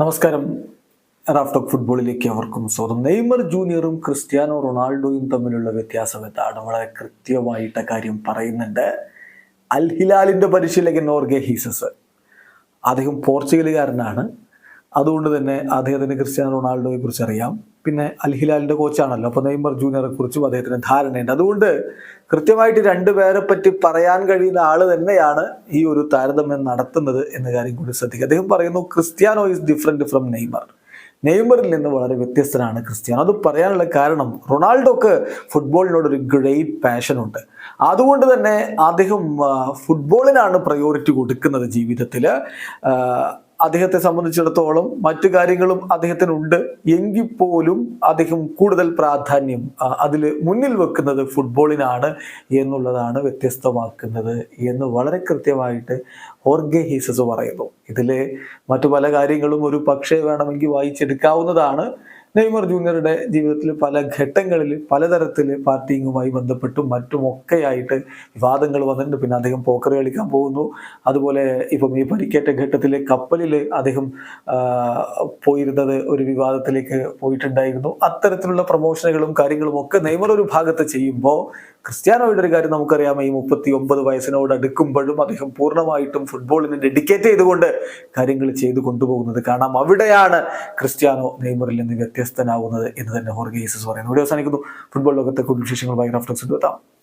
നമസ്കാരം. റാഫ്റ്റോക്ക് ഫുട്ബോളിലേക്ക് അവർക്കും സ്വാഗതം. നെയ്മർ ജൂനിയറും ക്രിസ്ത്യാനോ റൊണാൾഡോയും തമ്മിലുള്ള വ്യത്യാസം എന്താണ്? വളരെ കൃത്യമായിട്ട് കാര്യം പറയുന്നുണ്ട്. അൽ ഹിലാലിന്റെ പരിശീലകൻ നോർഗെ ഹീസസ്. അദ്ദേഹം പോർച്ചുഗലുകാരനാണ്. അതുകൊണ്ട് തന്നെ അദ്ദേഹത്തിന് ക്രിസ്ത്യാനോ റൊണാൾഡോയെ കുറിച്ച് അറിയാം. പിന്നെ അൽഹിലാലിന്റെ കോച്ചാണല്ലോ അപ്പോൾ നെയ്മർ ജൂനിയറെ കുറിച്ചും അദ്ദേഹത്തിന് ധാരണയുണ്ട്. അതുകൊണ്ട് കൃത്യമായിട്ട് രണ്ടുപേരെ പറ്റി പറയാൻ കഴിയുന്ന ആൾ തന്നെയാണ് ഈ ഒരു താരതമ്യം നടത്തുന്നത് എന്ന കാര്യം കൂടി ശ്രദ്ധിക്കുക. അദ്ദേഹം പറയുന്നു Cristiano is different from Neymar. നെയ്മറിൽ നിന്ന് വളരെ വ്യത്യസ്തനാണ് ക്രിസ്ത്യാനോ. അത് പറയാനുള്ള കാരണം റൊണാൾഡോക്ക് ഫുട്ബോളിനോട് ഒരു ഗ്രേറ്റ് പാഷനുണ്ട് അതുകൊണ്ട് തന്നെ അദ്ദേഹം ഫുട്ബോളിനാണ് പ്രയോറിറ്റി കൊടുക്കുന്നത് ജീവിതത്തിൽ അദ്ദേഹത്തെ സംബന്ധിച്ചിടത്തോളം മറ്റു കാര്യങ്ങളും അദ്ദേഹത്തിനുണ്ട്. എങ്കിൽ പോലും അദ്ദേഹം കൂടുതൽ പ്രാധാന്യം അതിൽ മുന്നിൽ വെക്കുന്നത് ഫുട്ബോളിനാണ് എന്നുള്ളതാണ് വ്യത്യസ്തമാക്കുന്നത് എന്ന് വളരെ കൃത്യമായിട്ട് ഓർഗെ ഹീസസ് പറയുന്നു. ഇതിലെ മറ്റു പല കാര്യങ്ങളും ഒരു പക്ഷേ വേണമെങ്കിൽ വായിച്ചെടുക്കാവുന്നതാണ്. നെയ്മർ ജൂനിയറുടെ ജീവിതത്തിൽ പല ഘട്ടങ്ങളിൽ പലതരത്തിൽ പാർട്ടിയുമായി ബന്ധപ്പെട്ടും മറ്റുമൊക്കെയായിട്ട് വിവാദങ്ങൾ വന്നിട്ടുണ്ട്. പിന്നെ അദ്ദേഹം പോക്കർ കളിക്കാൻ പോകുന്നു. അതുപോലെ ഇപ്പം ഈ പരിക്കേറ്റ ഘട്ടത്തിൽ കപ്പലിൽ അദ്ദേഹം പോയിരുന്നത് ഒരു വിവാദത്തിലേക്ക് പോയിട്ടുണ്ടായിരുന്നു. അത്തരത്തിലുള്ള പ്രൊമോഷനുകളും കാര്യങ്ങളും ഒക്കെ നെയ്മർ ഒരു ഭാഗത്ത് ചെയ്യുമ്പോൾ ക്രിസ്ത്യാനോയുടെ ഒരു കാര്യം നമുക്കറിയാം. ഈ മുപ്പത്തി ഒമ്പത് വയസ്സിനോട് അടുക്കുമ്പോഴും അദ്ദേഹം പൂർണമായിട്ടും ഫുട്ബോളിന് ഡെഡിക്കേറ്റ് ചെയ്തുകൊണ്ട് കാര്യങ്ങൾ ചെയ്തു കൊണ്ടുപോകുന്നത് കാണാം. അവിടെയാണ് ക്രിസ്ത്യാനോ നെയ്മറിൽ നിന്ന് വ്യത്യസ്തനാവുന്നത് എന്ന് തന്നെ ഹോർഗേസസ് പറയുന്നു. ഇവിടെ അവസാനിക്കുന്നു. ഫുട്ബോൾ ലോകത്തെ കൂടുതൽ വിശേഷങ്ങളുമായി റഫറൻസ് എത്താം.